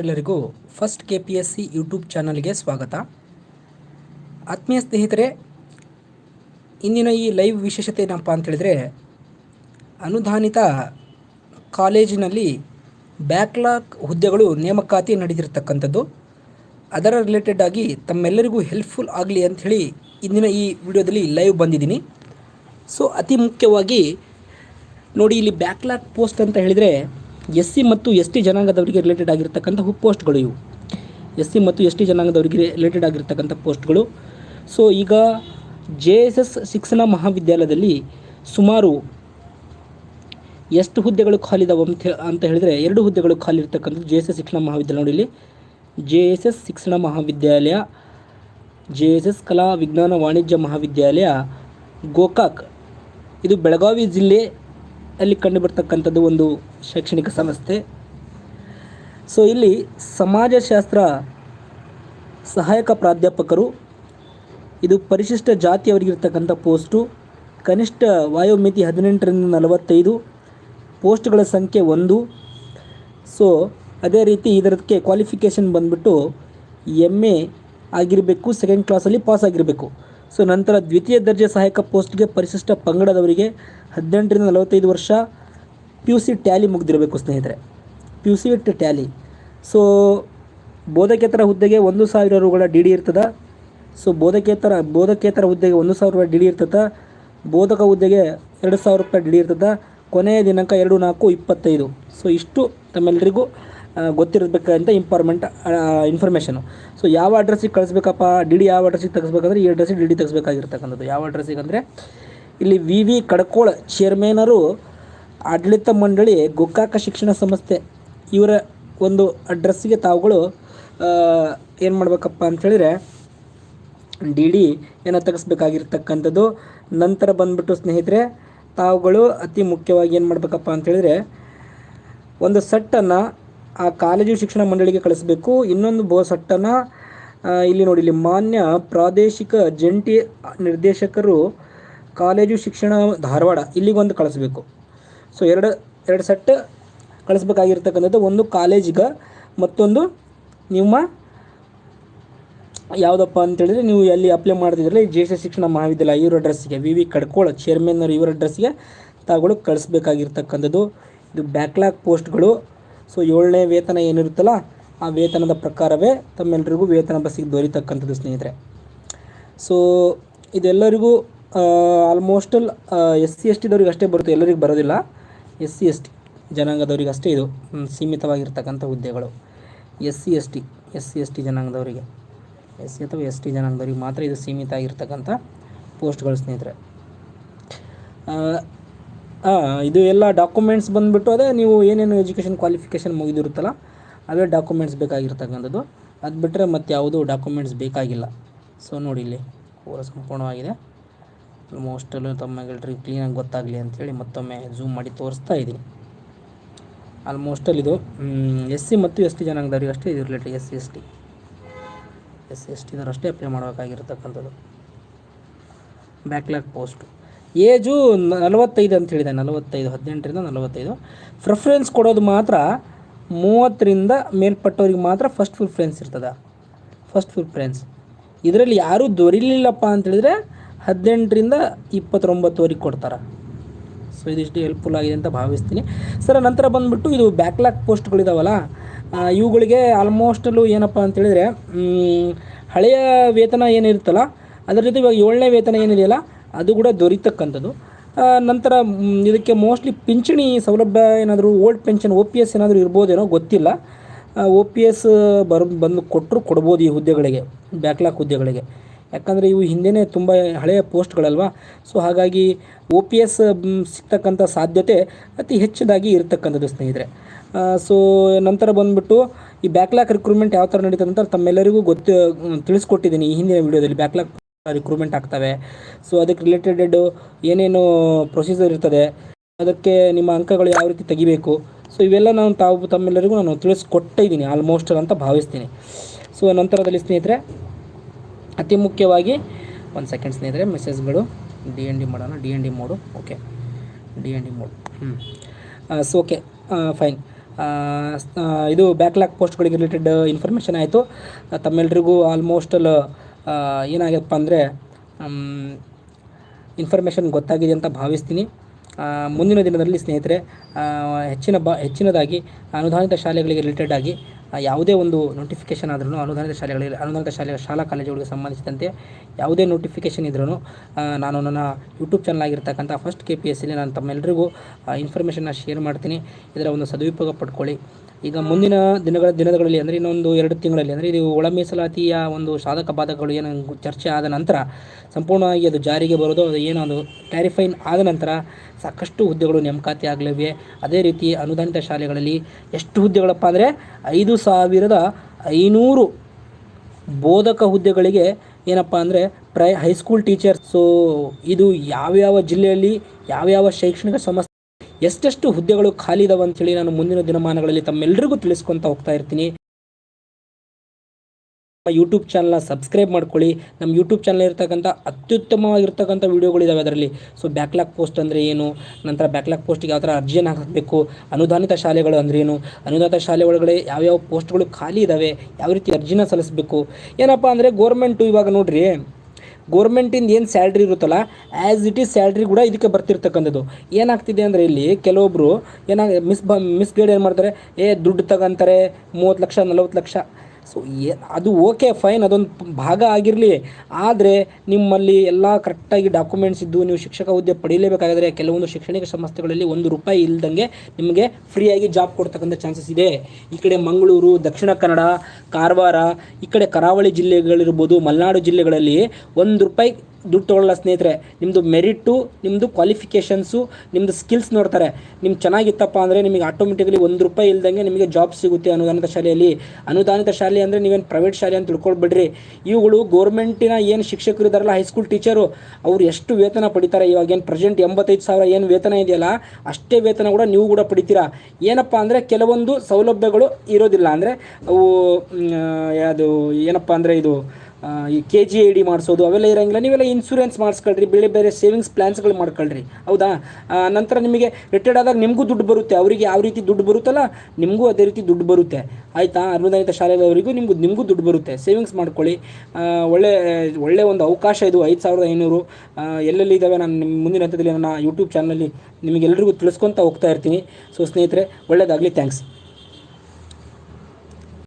ಎಲ್ಲರಿಗೂ first K P S C YouTube ಚಾನಲ್ಗೆ ಸ್ವಾಗತ. ಆತ್ಮೀಯ ಸ್ನೇಹಿತರೆ, ಇಂದಿನ ಈ ಲೈವ್ ವಿಶೇಷತೆ ಏನಪ್ಪ ಅಂತೇಳಿದರೆ ಅನುದಾನಿತ ಕಾಲೇಜಿನಲ್ಲಿ ಬ್ಯಾಕ್ಲಾಗ್ ಹುದ್ದೆಗಳು ನೇಮಕಾತಿ ನಡೆದಿರ್ತಕ್ಕಂಥದ್ದು. ಅದರ ರಿಲೇಟೆಡ್ ಆಗಿ ತಮ್ಮೆಲ್ಲರಿಗೂ ಹೆಲ್ಪ್ಫುಲ್ ಆಗಲಿ ಅಂಥೇಳಿ ಇಂದಿನ ಈ ವಿಡಿಯೋದಲ್ಲಿ ಲೈವ್ ಬಂದಿದ್ದೀನಿ. ಸೊ, ಅತಿ ಮುಖ್ಯವಾಗಿ ನೋಡಿ, ಇಲ್ಲಿ ಬ್ಯಾಕ್ಲಾಗ್ ಪೋಸ್ಟ್ ಅಂತ ಹೇಳಿದರೆ ಎಸ್ ಸಿ ಮತ್ತು ಎಸ್ ಟಿ ಜನಾಂಗದವರಿಗೆ ರಿಲೇಟೆಡ್ ಆಗಿರ್ತಕ್ಕಂಥ ಪೋಸ್ಟ್ಗಳು ಇವು. ಎಸ್ ಸಿ ಮತ್ತು ಎಸ್ ಟಿ ಜನಾಂಗದವರಿಗೆ ರಿಲೇಟೆಡ್ ಆಗಿರ್ತಕ್ಕಂಥ ಪೋಸ್ಟ್ಗಳು. ಸೊ ಈಗ ಜೆ ಎಸ್ ಎಸ್ ಶಿಕ್ಷಣ ಮಹಾವಿದ್ಯಾಲಯದಲ್ಲಿ ಸುಮಾರು ಎಷ್ಟು ಹುದ್ದೆಗಳು ಖಾಲಿದಾವೆ ಅಂತ ಅಂತ ಹೇಳಿದರೆ ಎರಡು ಹುದ್ದೆಗಳು ಖಾಲಿ ಇರ್ತಕ್ಕಂಥದ್ದು ಜೆ ಎಸ್ ಎಸ್ ಶಿಕ್ಷಣ ಮಹಾವಿದ್ಯಾಲಯ ನೋಡಿ ಇಲ್ಲಿ. ಜೆ ಎಸ್ ಎಸ್ ಶಿಕ್ಷಣ ಮಹಾವಿದ್ಯಾಲಯ ಜೆ ಎಸ್ ಎಸ್ ಕಲಾ ವಿಜ್ಞಾನ ವಾಣಿಜ್ಯ ಮಹಾವಿದ್ಯಾಲಯ, ಗೋಕಾಕ್. ಇದು ಬೆಳಗಾವಿ ಜಿಲ್ಲೆ ಅಲ್ಲಿ ಕಂಡುಬರ್ತಕ್ಕಂಥದ್ದು ಒಂದು ಶೈಕ್ಷಣಿಕ ಸಂಸ್ಥೆ. ಸೊ ಇಲ್ಲಿ ಸಮಾಜಶಾಸ್ತ್ರ ಸಹಾಯಕ ಪ್ರಾಧ್ಯಾಪಕರು, ಇದು ಪರಿಶಿಷ್ಟ ಜಾತಿಯವರಿಗಿರ್ತಕ್ಕಂಥ ಪೋಸ್ಟು, ಕನಿಷ್ಠ ವಾಯುಮಿತಿ ಹದಿನೆಂಟರಿಂದ ನಲವತ್ತೈದು, ಪೋಸ್ಟ್ಗಳ ಸಂಖ್ಯೆ ಒಂದು. ಸೊ ಅದೇ ರೀತಿ ಇದರದಕ್ಕೆ ಕ್ವಾಲಿಫಿಕೇಷನ್ ಬಂದ್ಬಿಟ್ಟು ಎಂ ಎ ಆಗಿರಬೇಕು ಸೆಕೆಂಡ್ ಕ್ಲಾಸಲ್ಲಿ ಪಾಸ್ ಆಗಿರಬೇಕು. ಸೊ ನಂತರ ದ್ವಿತೀಯ ದರ್ಜೆ ಸಹಾಯಕ ಪೋಸ್ಟ್ಗೆ ಪರಿಶಿಷ್ಟ ಪಂಗಡದವರಿಗೆ ಹದಿನೆಂಟರಿಂದ ನಲವತ್ತೈದು ವರ್ಷ ಪಿ ಯು ಸಿ ಟ್ಯಾಲಿ ಮುಗ್ದಿರಬೇಕು ಸ್ನೇಹಿತರೆ. P U C it tally. So ಬೋಧಕೇತರ ಹುದ್ದೆಗೆ ಒಂದು ಸಾವಿರ ರೂಗಳ ಡಿ ಡಿ ಇರ್ತದೆ. ಸೊ ಬೋಧಕೇತರ ಬೋಧಕೇತರ ಹುದ್ದೆಗೆ ಒಂದು ಸಾವಿರ ರೂಪಾಯಿ ಡಿ ಡಿ ಇರ್ತದೆ. ಬೋಧಕ ಹುದ್ದೆಗೆ ಎರಡು ಸಾವಿರ ರೂಪಾಯಿ ಡಿ ಡಿ ಇರ್ತದೆ. ಕೊನೆಯ ದಿನಾಂಕ ಎರಡು ನಾಲ್ಕು ಇಪ್ಪತ್ತೈದು. ಸೊ ಇಷ್ಟು ತಮ್ಮೆಲ್ಲರಿಗೂ ಗೊತ್ತಿರಬೇಕಂತ ಇಂಪಾರ್ಮೆಂಟ್ ಇನ್ಫಾರ್ಮೇಷನು ಸೊ ಯಾವ ಅಡ್ರೆಸ್ಸಿಗೆ ಕಳಿಸ್ಬೇಕಪ್ಪ? ಡಿ ಡಿ ಯಾವ ಅಡ್ರೆಸ್ಸಿಗೆ ತೆಗಿಸ್ಬೇಕಂದ್ರೆ ಈ ಅಡ್ರೆಸ್ಸಿಗೆ ಡಿ ಡಿ ತೆಗಿಸ್ಬೇಕಾಗಿರ್ತಕ್ಕಂಥದ್ದು. ಯಾವ ಅಡ್ರೆಸ್ಸಿಗೆ ಅಂದರೆ, ಇಲ್ಲಿ ವಿ ವಿ ಕಡ್ಕೋಳ ಚೇರ್ಮನರು ಆಡಳಿತ ಮಂಡಳಿ, ಗೋಕಾಕ ಶಿಕ್ಷಣ ಸಂಸ್ಥೆ, ಇವರ ಒಂದು ಅಡ್ರೆಸ್ಸಿಗೆ ತಾವುಗಳು ಏನು ಮಾಡಬೇಕಪ್ಪ ಅಂತೇಳಿದರೆ ಡಿ ಡಿ ಏನೋ ತೆಗೆಸ್ಬೇಕಾಗಿರ್ತಕ್ಕಂಥದ್ದು. ನಂತರ ಬಂದ್ಬಿಟ್ಟು ಸ್ನೇಹಿತರೆ, ತಾವುಗಳು ಅತಿ ಮುಖ್ಯವಾಗಿ ಏನು ಮಾಡಬೇಕಪ್ಪ ಅಂತೇಳಿದರೆ ಒಂದು ಸೆಟ್ಟನ್ನು ಆ ಕಾಲೇಜು ಶಿಕ್ಷಣ ಮಂಡಳಿಗೆ ಕಳಿಸ್ಬೇಕು. ಇನ್ನೊಂದು ಬೋ ಸಟ್ಟನ ಇಲ್ಲಿ ನೋಡಿ, ಇಲ್ಲಿ ಮಾನ್ಯ ಪ್ರಾದೇಶಿಕ ಜಂಟಿ ನಿರ್ದೇಶಕರು ಕಾಲೇಜು ಶಿಕ್ಷಣ ಧಾರವಾಡ ಇಲ್ಲಿಗೊಂದು ಕಳಿಸ್ಬೇಕು. ಸೊ ಎರಡು ಎರಡು ಸೆಟ್ ಕಳಿಸ್ಬೇಕಾಗಿರ್ತಕ್ಕಂಥದ್ದು. ಒಂದು ಕಾಲೇಜಿಗೆ, ಮತ್ತೊಂದು ನಿಮ್ಮ ಯಾವುದಪ್ಪ ಅಂತೇಳಿದ್ರೆ ನೀವು ಎಲ್ಲಿ ಅಪ್ಲೈ ಮಾಡ್ತಿದ್ರಲ್ಲ ಈ ಜೆ ಎಸ್ ಎಸ್ ಶಿಕ್ಷಣ ಮಹಾವಿದ್ಯಾಲಯ, ಇವ್ರ ಅಡ್ರೆಸ್ಸಿಗೆ ವಿ ವಿ ಕಡ್ಕೋಳ ಚೇರ್ಮನ್ನರು ಇವರ ಅಡ್ರೆಸ್ಸಿಗೆ ತಾವುಗಳು ಕಳಿಸ್ಬೇಕಾಗಿರ್ತಕ್ಕಂಥದ್ದು. ಇದು ಬ್ಯಾಕ್ಲಾಗ್ ಪೋಸ್ಟ್ಗಳು ಸೊ ಏಳನೇ ವೇತನ ಏನಿರುತ್ತಲ್ಲ, ಆ ವೇತನದ ಪ್ರಕಾರವೇ ತಮ್ಮೆಲ್ಲರಿಗೂ ವೇತನ ಬಸ್ಸಿಗೆ ದೊರೀತಕ್ಕಂಥದ್ದು ಸ್ನೇಹಿತರೆ. ಸೊ ಇದೆಲ್ಲರಿಗೂ ಆಲ್ಮೋಸ್ಟಲ್ ಎಸ್ ಸಿ ಎಸ್ ಟಿದವ್ರಿಗೆ ಅಷ್ಟೇ ಬರುತ್ತೆ, ಎಲ್ಲರಿಗೂ ಬರೋದಿಲ್ಲ. ಎಸ್ ಸಿ ಎಸ್ ಟಿ ಜನಾಂಗದವ್ರಿಗೆ ಅಷ್ಟೇ ಇದು ಸೀಮಿತವಾಗಿರ್ತಕ್ಕಂಥ ಹುದ್ದೆಗಳು. S C S T, S C S T ಜನಾಂಗದವರಿಗೆ. S C ಅಥವಾ ಎಸ್ ಟಿ ಜನಾಂಗದವ್ರಿಗೆ ಮಾತ್ರ ಇದು ಸೀಮಿತ ಆಗಿರ್ತಕ್ಕಂಥ ಪೋಸ್ಟ್ಗಳು ಸ್ನೇಹಿತರೆ. ಆ, ಇದು ಎಲ್ಲ ಡಾಕ್ಯುಮೆಂಟ್ಸ್ ಬಂದುಬಿಟ್ಟು ಅದೇ ನೀವು ಏನೇನು ಎಜುಕೇಷನ್ ಕ್ವಾಲಿಫಿಕೇಷನ್ ಮುಗಿದಿರುತ್ತಲ್ಲ ಅದೇ ಡಾಕ್ಯುಮೆಂಟ್ಸ್ ಬೇಕಾಗಿರ್ತಕ್ಕಂಥದ್ದು. ಅದು ಬಿಟ್ಟರೆ ಮತ್ತೆ ಯಾವುದೂ ಡಾಕ್ಯುಮೆಂಟ್ಸ್ ಬೇಕಾಗಿಲ್ಲ. ಸೊ ನೋಡಿ ಇಲ್ಲಿ ಪೂರ ಸಂಪೂರ್ಣವಾಗಿದೆ. ಆಲ್ಮೋಸ್ಟಲ್ಲೂ ತಮ್ಮೆಲ್ಲರಿಗೂ ಕ್ಲೀನಾಗಿ ಗೊತ್ತಾಗಲಿ ಅಂಥೇಳಿ ಮತ್ತೊಮ್ಮೆ ಝೂಮ್ ಮಾಡಿ ತೋರಿಸ್ತಾ ಇದ್ದೀನಿ. ಆಲ್ಮೋಸ್ಟಲ್ಲಿ ಇದು ಎಸ್ ಸಿ ಮತ್ತು ಎಸ್ ಟಿ ಜನಾಂಗದವ್ರಿಗೆ ಅಷ್ಟೇ ಇದು related S C S T S C S ಟಿದವ್ರು ಅಷ್ಟೇ ಅಪ್ಲೈ ಮಾಡಬೇಕಾಗಿರ್ತಕ್ಕಂಥದ್ದು. ಬ್ಯಾಕ್ಲಾಗ್ ಪೋಸ್ಟು ಏಜು ನಲವತ್ತೈದು ಅಂತ ಹೇಳಿದೆ, ನಲವತ್ತೈದು, ಹದಿನೆಂಟರಿಂದ ನಲವತ್ತೈದು. ಪ್ರಿಫರೆನ್ಸ್ ಕೊಡೋದು ಮಾತ್ರ ಮೂವತ್ತರಿಂದ ಮೇಲ್ಪಟ್ಟವ್ರಿಗೆ ಮಾತ್ರ ಫಸ್ಟ್ ಪ್ರಿಫರೆನ್ಸ್ ಇರ್ತದೆ. ಫಸ್ಟ್ ಪ್ರಿಫರೆನ್ಸ್ ಇದರಲ್ಲಿ ಯಾರೂ ದೊರಿಲಿಲ್ಲಪ್ಪ ಅಂತೇಳಿದರೆ ಹದಿನೆಂಟರಿಂದ ಇಪ್ಪತ್ತೊಂಬತ್ತುವರೆಗೆ ಕೊಡ್ತಾರೆ. ಸೊ ಇದಿಷ್ಟು ಹೆಲ್ಪ್ಫುಲ್ ಆಗಿದೆ ಅಂತ ಭಾವಿಸ್ತೀನಿ. ಸರ್, ನಂತರ ಬಂದುಬಿಟ್ಟು ಇದು ಬ್ಯಾಕ್ಲಾಗ್ ಪೋಸ್ಟ್ಗಳಿದಾವಲ್ಲ ಇವುಗಳಿಗೆ ಆಲ್ಮೋಸ್ಟಲ್ಲು ಏನಪ್ಪ ಅಂತೇಳಿದರೆ ಹಳೆಯ ವೇತನ ಏನಿರುತ್ತಲ್ಲ, ಅದರ ಜೊತೆ ಇವಾಗ ಏಳನೇ ವೇತನ ಏನಿದೆಯಲ್ಲ ಅದು ಕೂಡ ದೊರೀತಕ್ಕಂಥದ್ದು. ನಂತರ ಇದಕ್ಕೆ ಮೋಸ್ಟ್ಲಿ ಪಿಂಚಣಿ ಸೌಲಭ್ಯ ಏನಾದರೂ, old pension O P S ಏನಾದರೂ ಇರ್ಬೋದೇನೋ ಗೊತ್ತಿಲ್ಲ. ಒ ಪಿ ಎಸ್ ಬರ್, ಬಂದು ಕೊಟ್ಟರು ಕೊಡ್ಬೋದು ಈ ಹುದ್ದೆಗಳಿಗೆ ಬ್ಯಾಕ್ಲಾಕ್ ಹುದ್ದೆಗಳಿಗೆ. ಯಾಕಂದರೆ ಇವು ಹಿಂದೆನೇ ತುಂಬ ಹಳೆಯ ಪೋಸ್ಟ್ಗಳಲ್ವಾ? ಸೊ ಹಾಗಾಗಿ ಒ ಪಿ ಎಸ್ ಸಿಗ್ತಕ್ಕಂಥ ಸಾಧ್ಯತೆ ಅತಿ ಹೆಚ್ಚದಾಗಿ ಇರತಕ್ಕಂಥದ್ದು ಸ್ನೇಹಿತರೆ. ಸೊ ನಂತರ ಬಂದುಬಿಟ್ಟು, ಈ ಬ್ಯಾಕ್ಲಾಕ್ ರಿಕ್ರೂಟ್ಮೆಂಟ್ ಯಾವ ಥರ ನಡೀತದೆ ಅಂತ ತಮ್ಮೆಲ್ಲರಿಗೂ ಗೊತ್ತು ತಿಳಿಸ್ಕೊಟ್ಟಿದ್ದೀನಿ ಈ ಹಿಂದಿನ ವಿಡಿಯೋದಲ್ಲಿ ಬ್ಯಾಕ್ಲಾಗ್. ರಿಕ್ರೂಟ್ಮೆಂಟ್ ಆಗ್ತವೆ. ಸೊ ಅದಕ್ಕೆ ರಿಲೇಟೆಡ್ ಏನೇನು ಪ್ರೊಸೀಜರ್ ಇರ್ತದೆ, ಅದಕ್ಕೆ ನಿಮ್ಮ ಅಂಕಗಳು ಯಾವ ರೀತಿ ತೆಗಿಬೇಕು. ಸೊ ಇವೆಲ್ಲ ನಾನು ತಾವು ತಮ್ಮೆಲ್ಲರಿಗೂ ನಾನು ತಿಳಿಸ್ಕೊಟ್ಟಿದ್ದೀನಿ ಆಲ್ಮೋಸ್ಟ್ ಅಂತ ಭಾವಿಸ್ತೀನಿ. ಸೊ ನಂತರದಲ್ಲಿ ಸ್ನೇಹಿತರೆ, ಅತಿ ಮುಖ್ಯವಾಗಿ, ಒಂದು ಸೆಕೆಂಡ್ ಸ್ನೇಹಿತರೆ ಮೆಸೇಜ್ಗಳು ಡಿ ಎನ್ ಡಿ ಮಾಡೋಣ D N D mode okay D N D mode ಹ್ಞೂ ಸೊ ಓಕೆ ಫೈನ್ ಇದು ಬ್ಯಾಕ್ಲಾಗ್ ಪೋಸ್ಟ್ಗಳಿಗೆ ರಿಲೇಟೆಡ್ ಇನ್ಫಾರ್ಮೇಷನ್ ಆಯಿತು. ತಮ್ಮೆಲ್ಲರಿಗೂ ಆಲ್ಮೋಸ್ಟ್ ಏನಾಗಪ್ಪ ಅಂದರೆ ಇನ್ಫಾರ್ಮೇಷನ್ ಗೊತ್ತಾಗಿದೆ ಅಂತ ಭಾವಿಸ್ತೀನಿ. ಮುಂದಿನ ದಿನದಲ್ಲಿ ಸ್ನೇಹಿತರೆ ಹೆಚ್ಚಿನ ಬ, ಹೆಚ್ಚಿನದಾಗಿ ಅನುದಾನಿತ ಶಾಲೆಗಳಿಗೆ ರಿಲೇಟೆಡ್ ಆಗಿ ಯಾವುದೇ ಒಂದು ನೋಟಿಫಿಕೇಷನ್ ಆದ್ರೂ ಅನುದಾನಿತ ಶಾಲೆಗಳಿಗೆ, ಅನುದಾನಿತ ಶಾಲೆ ಶಾಲಾ ಕಾಲೇಜುಗಳಿಗೆ ಸಂಬಂಧಿಸಿದಂತೆ ಯಾವುದೇ ನೋಟಿಫಿಕೇಷನ್ ಇದ್ರೂ ನಾನು ನನ್ನ ಯೂಟ್ಯೂಬ್ ಚಾನಲ್ ಆಗಿರ್ತಕ್ಕಂಥ ಫಸ್ಟ್ ಕೆ ಪಿ ಎಸ್ ನಾನು ತಮ್ಮೆಲ್ಲರಿಗೂ ಇನ್ಫಾರ್ಮೇಷನ್ನ ಶೇರ್ ಮಾಡ್ತೀನಿ. ಇದರ ಒಂದು ಸದುಪಯೋಗ ಪಡ್ಕೊಳ್ಳಿ. ಈಗ ಮುಂದಿನ ದಿನಗಳ ದಿನಗಳಲ್ಲಿ ಅಂದರೆ ಇನ್ನೊಂದು ಎರಡು ತಿಂಗಳಲ್ಲಿ ಅಂದರೆ ಇದು ಒಳ ಮೀಸಲಾತಿಯ ಒಂದು ಸಾಧಕ ಬಾಧಕಗಳು ಏನು ಚರ್ಚೆ ಆದ ನಂತರ ಸಂಪೂರ್ಣವಾಗಿ ಅದು ಜಾರಿಗೆ ಬರೋದು, ಅದು ಏನೋ ಅದು ಕ್ಲಾರಿಫೈನ್ ಆದ ನಂತರ ಸಾಕಷ್ಟು ಹುದ್ದೆಗಳು ನೇಮಕಾತಿ ಆಗಲಿವೆ. ಅದೇ ರೀತಿ ಅನುದಾನಿತ ಶಾಲೆಗಳಲ್ಲಿ ಎಷ್ಟು ಹುದ್ದೆಗಳಪ್ಪ ಅಂದರೆ ಐದು ಸಾವಿರದ ಐನೂರು ಬೋಧಕ ಹುದ್ದೆಗಳಿಗೆ ಏನಪ್ಪ ಅಂದರೆ ಪ್ರೈ, ಹೈಸ್ಕೂಲ್ ಟೀಚರ್ಸು, ಇದು ಯಾವ್ಯಾವ ಜಿಲ್ಲೆಯಲ್ಲಿ ಯಾವ್ಯಾವ ಶೈಕ್ಷಣಿಕ ಸಂಸ್ಥೆ ಎಷ್ಟೆಷ್ಟು ಹುದ್ದೆಗಳು ಖಾಲಿ ಇದಾವೆ ಅಂತೇಳಿ ನಾನು ಮುಂದಿನ ದಿನಮಾನಗಳಲ್ಲಿ ತಮ್ಮೆಲ್ಲರಿಗೂ ತಿಳಿಸ್ಕೊತ ಹೋಗ್ತಾ ಇರ್ತೀನಿ. ಯೂಟ್ಯೂಬ್ ಚಾನಲ್ನ ಸಬ್ಸ್ಕ್ರೈಬ್ ಮಾಡ್ಕೊಳ್ಳಿ. ನಮ್ಮ ಯೂಟ್ಯೂಬ್ ಚಾನಲ್ ಇರ್ತಕ್ಕಂಥ ಅತ್ಯುತ್ತಮವಾಗಿರ್ತಕ್ಕಂಥ ವೀಡಿಯೋಗಳಿದ್ದಾವೆ ಅದರಲ್ಲಿ. ಸೊ ಬ್ಯಾಕ್ಲಾಗ್ ಪೋಸ್ಟ್ ಅಂದರೆ ಏನು? ನಂತರ ಬ್ಯಾಕ್ಲಾಗ್ ಪೋಸ್ಟಿಗೆ ಯಾವ ಥರ ಅರ್ಜಿಯನ್ನು ಹಾಕಬೇಕು? ಅನುದಾನಿತ ಶಾಲೆಗಳು ಅಂದ್ರೆ ಏನು? ಅನುದಾನಿತ ಶಾಲೆ ಒಳಗಡೆ ಯಾವ್ಯಾವ ಪೋಸ್ಟ್ಗಳು ಖಾಲಿ ಇದ್ದಾವೆ ಯಾವ ರೀತಿ ಅರ್ಜಿನ ಸಲ್ಲಿಸಬೇಕು? ಏನಪ್ಪ ಅಂದರೆ ಗೋರ್ಮೆಂಟು ಇವಾಗ ನೋಡ್ರಿ ಗೋರ್ಮೆಂಟಿಂದ ಏನು ಸ್ಯಾಲ್ರಿ ಇರುತ್ತಲ್ಲ ಆ್ಯಸ್ ಇಟ್ ಈಸ್ ಸ್ಯಾಲ್ರಿ ಕೂಡ ಇದಕ್ಕೆ ಬರ್ತಿರ್ತಕ್ಕಂಥದ್ದು. ಏನಾಗ್ತಿದೆ ಅಂದರೆ ಇಲ್ಲಿ ಕೆಲವೊಬ್ಬರು ಏನಾಗ ಮಿಸ್ ಬ ಮಿಸ್ಗೈಡ್ ಏನು ಮಾಡ್ತಾರೆ, ಏ ದುಡ್ಡು ತಗೊಂತಾರೆ, ಮೂವತ್ತು ಲಕ್ಷ, ನಲವತ್ತು ಲಕ್ಷ ಸೊ ಅದು ಓಕೆ ಫೈನ್ ಅದೊಂದು ಭಾಗ ಆಗಿರಲಿ. ಆದರೆ, ನಿಮ್ಮಲ್ಲಿ ಎಲ್ಲ ಕರೆಕ್ಟಾಗಿ ಡಾಕ್ಯುಮೆಂಟ್ಸ್ ಇದ್ದು, ನೀವು ಶಿಕ್ಷಕ ಹುದ್ದೆ ಪಡೆಯಲೇಬೇಕಾದರೆ ಕೆಲವೊಂದು ಶೈಕ್ಷಣಿಕ ಸಂಸ್ಥೆಗಳಲ್ಲಿ ಒಂದು ರೂಪಾಯಿ ಇಲ್ದಂಗೆ ನಿಮಗೆ ಫ್ರೀಯಾಗಿ ಜಾಬ್ ಕೊಡ್ತಕ್ಕಂಥ ಚಾನ್ಸಸ್ ಇದೆ. ಈ ಕಡೆ ಮಂಗಳೂರು, ದಕ್ಷಿಣ ಕನ್ನಡ, ಕಾರವಾರ, ಈ ಕಡೆ ಕರಾವಳಿ ಜಿಲ್ಲೆಗಳಿರ್ಬೋದು, ಮಲೆನಾಡು ಜಿಲ್ಲೆಗಳಲ್ಲಿ ಒಂದು ರೂಪಾಯಿ ದುಡ್ಡು ತೊಗೊಳ್ಳಲ್ಲ ಸ್ನೇಹಿತರೆ ನಿಮ್ಮದು ಮೆರಿಟು ನಿಮ್ಮದು ಕ್ವಾಲಿಫಿಕೇಷನ್ಸು ನಿಮ್ಮದು ಸ್ಕಿಲ್ಸ್ ನೋಡ್ತಾರೆ. ನಿಮ್ಗೆ ಚೆನ್ನಾಗಿತ್ತಪ್ಪ ಅಂದರೆ ನಿಮಗೆ ಆಟೋಮೆಟಿಕಲಿ ಒಂದು ರೂಪಾಯಿ ಇಲ್ದಂಗೆ ನಿಮಗೆ ಜಾಬ್ ಸಿಗುತ್ತೆ ಅನುದಾನಿತ ಶಾಲೆಯಲ್ಲಿ. ಅನುದಾನಿತ ಶಾಲೆ ಅಂದರೆ ನೀವೇನು ಪ್ರೈವೇಟ್ ಶಾಲೆ ಅಂತ ತಿಳ್ಕೊಳ್ಬೇಡ್ರಿ. ಇವುಗಳು ಗೋರ್ಮೆಂಟಿನ ಏನು ಶಿಕ್ಷಕರು ಇದ್ದಾರಲ್ಲ ಹೈಸ್ಕೂಲ್ ಟೀಚರು ಅವ್ರು ಎಷ್ಟು ವೇತನ ಪಡಿತಾರೆ? ಇವಾಗ ಏನು ಪ್ರೆಸೆಂಟ್ ಎಂಬತ್ತೈದು ಸಾವಿರ ಏನು ವೇತನ ಇದೆಯಲ್ಲ, ಅಷ್ಟೇ ವೇತನ ಕೂಡ ನೀವು ಕೂಡ ಪಡಿತೀರಾ? ಏನಪ್ಪ ಅಂದರೆ ಕೆಲವೊಂದು ಸೌಲಭ್ಯಗಳು ಇರೋದಿಲ್ಲ. ಅಂದರೆ ಅವು ಅದು ಏನಪ್ಪ ಅಂದರೆ ಇದು ಈ ಕೆ ಜಿ ಐ ಡಿ ಮಾಡಿಸೋದು, ಅವೆಲ್ಲ ಇರೋಂಗಿಲ್ಲ. ನೀವೆಲ್ಲ ಇನ್ಶೂರೆನ್ಸ್ ಮಾಡಿಸ್ಕೊಳ್ರಿ, ಬೇರೆ ಬೇರೆ ಸೇವಿಂಗ್ಸ್ ಪ್ಲ್ಯಾನ್ಸ್ಗಳು ಮಾಡ್ಕೊಳ್ರಿ. ಹೌದಾ? ನಂತರ ನಿಮಗೆ ರಿಟೈರ್ಡ್ ಆದಾಗ ನಿಮಗೂ ದುಡ್ಡು ಬರುತ್ತೆ. ಅವರಿಗೆ ಯಾವ ರೀತಿ ದುಡ್ಡು ಬರುತ್ತಲ್ಲ, ನಿಮಗೂ ಅದೇ ರೀತಿ ದುಡ್ಡು ಬರುತ್ತೆ. ಆಯಿತಾ? ಅನುದಾನಿತ ಶಾಲೆಯವರಿಗೂ ನಿಮಗೂ ನಿಮಗೂ ದುಡ್ಡು ಬರುತ್ತೆ. ಸೇವಿಂಗ್ಸ್ ಮಾಡ್ಕೊಳ್ಳಿ. ಒಳ್ಳೆ ಒಳ್ಳೆ ಒಂದು ಅವಕಾಶ ಇದು. ಐದು ಸಾವಿರದ ಐನೂರು. ಎಲ್ಲೆಲ್ಲಿ ಇದ್ದಾವೆ ನಾನು ನಿಮ್ಮ ಮುಂದಿನ ಹಂತದಲ್ಲಿ ನನ್ನ ಯೂಟ್ಯೂಬ್ ಚಾನಲಲ್ಲಿ ನಿಮಗೆಲ್ಲರಿಗೂ ತಿಳಿಸ್ಕೊತ ಹೋಗ್ತಾ ಇರ್ತೀನಿ. ಸೊ, ಸ್ನೇಹಿತರೆ ಒಳ್ಳೆಯದಾಗಲಿ ಥ್ಯಾಂಕ್ಸ್